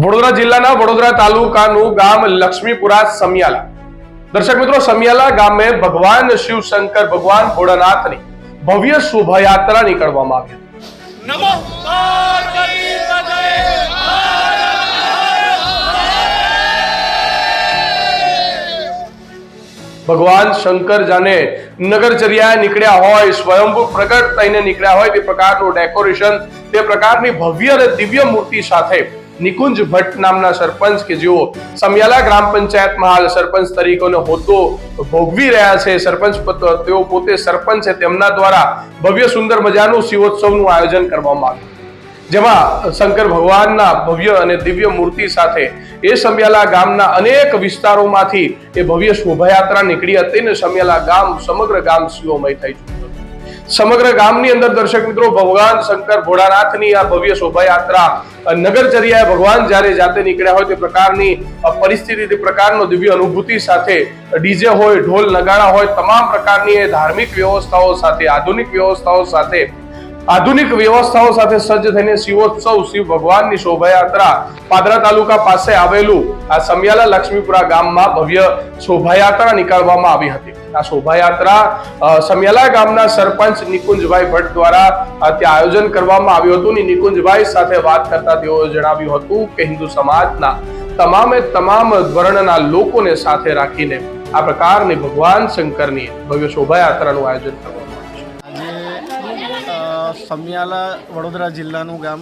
વડોદરા જિલ્લાના વડોદરા તાલુકાનું ગામ લક્ષ્મીપુરા સમિયાલા. દર્શક મિત્રો, સમિયાલા ગામે ભગવાન શિવશંકર ભગવાન ભોળાનાથની ભવ્ય શોભાયાત્રા નીકળવામાં આવી ભગવાન શંકર જાને નગરચર્યા નીકળ્યા હોય સ્વયંભૂ પ્રગટ થઈને નીકળ્યા હોય તે પ્રકારનું ડેકોરેશન તે પ્રકારની ભવ્ય અને દિવ્ય મૂર્તિ સાથે નિકુંજ ભટ્ટ નામના સરપંચ કે જેઓ સમિયાલા ગ્રામ પંચાયતમાં હાલ સરપંચ તરીકેનો હોદ્દો ભોગવી રહ્યા છે. સરપંચ તેઓ પોતે સરપંચ છે. તેમના દ્વારા ભવ્ય સુંદર મજાનું શિવોત્સવનું આયોજન કરવામાં આવ્યું. જેમાં શંકર ભગવાનના ભવ્ય અને દિવ્ય મૂર્તિ સાથે એ સમિયાલા ગામના અનેક વિસ્તારોમાંથી એ ભવ્ય શોભાયાત્રા નીકળી હતી ને સમિયાલા ગામ, સમગ્ર ગામ શિવમય થઈ ચૂક્યું. સમગ્ર ગામની અંદર દર્શક મિત્રો, ભગવાન શંકર ભોળાનાથની આ ભવ્ય શોભાયાત્રા નગરચર્યાએ ભગવાન જ્યારે જાતે નીકળ્યા હોય તે પ્રકારની પરિસ્થિતિ, તે પ્રકારનો દિવ્ય અનુભૂતિ સાથે ડીજે હોય, ઢોલ, નગાડા હોય, તમામ પ્રકારની એ ધાર્મિક વ્યવસ્થાઓ સાથે, આધુનિક વ્યવસ્થાઓ સાથે, આધુનિક વ્યવસ્થાઓ સાથે સજ્જ થઈને શિવોત્સવ, શિવ ભગવાનની શોભાયાત્રા પાદરા તાલુકા પાસે આવેલું આ સમિયાલા લક્ષ્મીપુરા ગામમાં ભવ્ય શોભાયાત્રા નીકાળવામાં આવી હતી. આ શોભાયાત્રા સમિયાલા ગામના સરપંચ નિકુંજભાઈ ભટ્ટ દ્વારા ત્યાં આયોજન કરવામાં આવ્યું હતું. નિકુંજભાઈ સાથે વાત કરતા તેઓએ જણાવ્યું હતું કે હિન્દુ સમાજના તમામે તમામ વર્ણના લોકોને સાથે રાખીને આ પ્રકારની ભગવાન શંકરની ભવ્ય શોભાયાત્રાનું આયોજન કરવામાં આવ્યું છે. આજે સમિયાલા વડોદરા જિલ્લાનું ગામ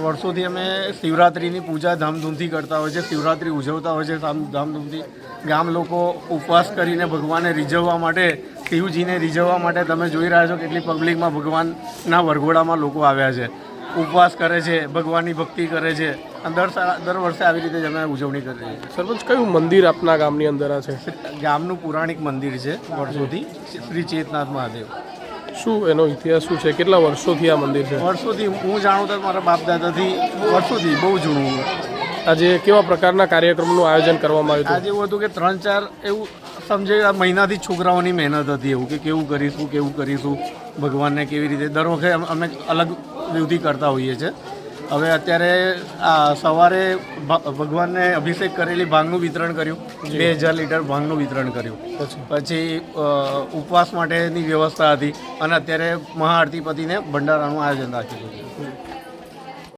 વર્ષોથી અમે શિવરાત્રિની પૂજા ધામધૂમથી કરતા હોય છે શિવરાત્રિ ઉજવતા હોય છે ધામ- ધામધૂમથી. ગામ લોકો ઉપવાસ કરીને ભગવાનને રીઝવવા માટે શિવજીને રીઝવવા માટે તમે જોઈ રહ્યા છો કેટલી પબ્લિકમાં ભગવાનના વરઘોડામાં લોકો આવ્યા છે. ઉપવાસ કરે છે ભગવાનની ભક્તિ કરે છે. અને દર દર વર્ષે આવી રીતે અમે ઉજવણી કરીએ છીએ. સરપંચ કયું મંદિર આપના ગામની અંદર છે? ગામનું પુરાણિક મંદિર છે વર્ષોથી. શ્રી ચેતનાથ મહાદેવ. શું એનો ઇતિહાસ શું છે? કેટલા વર્ષોથી આ મંદિર છે? વર્ષોથી હું જાણું તો મારા બાપ દાદાથી વર્ષોથી બહુ જૂનું આજે કેવા પ્રકારના કાર્યક્રમનું આયોજન કરવામાં આવ્યું આજે એવું હતું કે ત્રણ ચાર એવું સમજે આ મહિનાથી છોકરાઓની મહેનત હતી એવું કે કેવું કરીશું કેવું કરીશું ભગવાનને કેવી રીતે દર વખતે અમે અલગ વિધિ કરતા હોઈએ છીએ. હવે અત્યારે આ સવારે ભગવાનને અભિષેક કરેલી ભાંગનું વિતરણ કર્યું. બે હજાર લીટર ભાંગનું વિતરણ કર્યું. પછી? ઉપવાસ માટેની વ્યવસ્થા હતી અને અત્યારે મહાઆરતી પતિને ભંડારાનું આયોજન રાખ્યું હતું.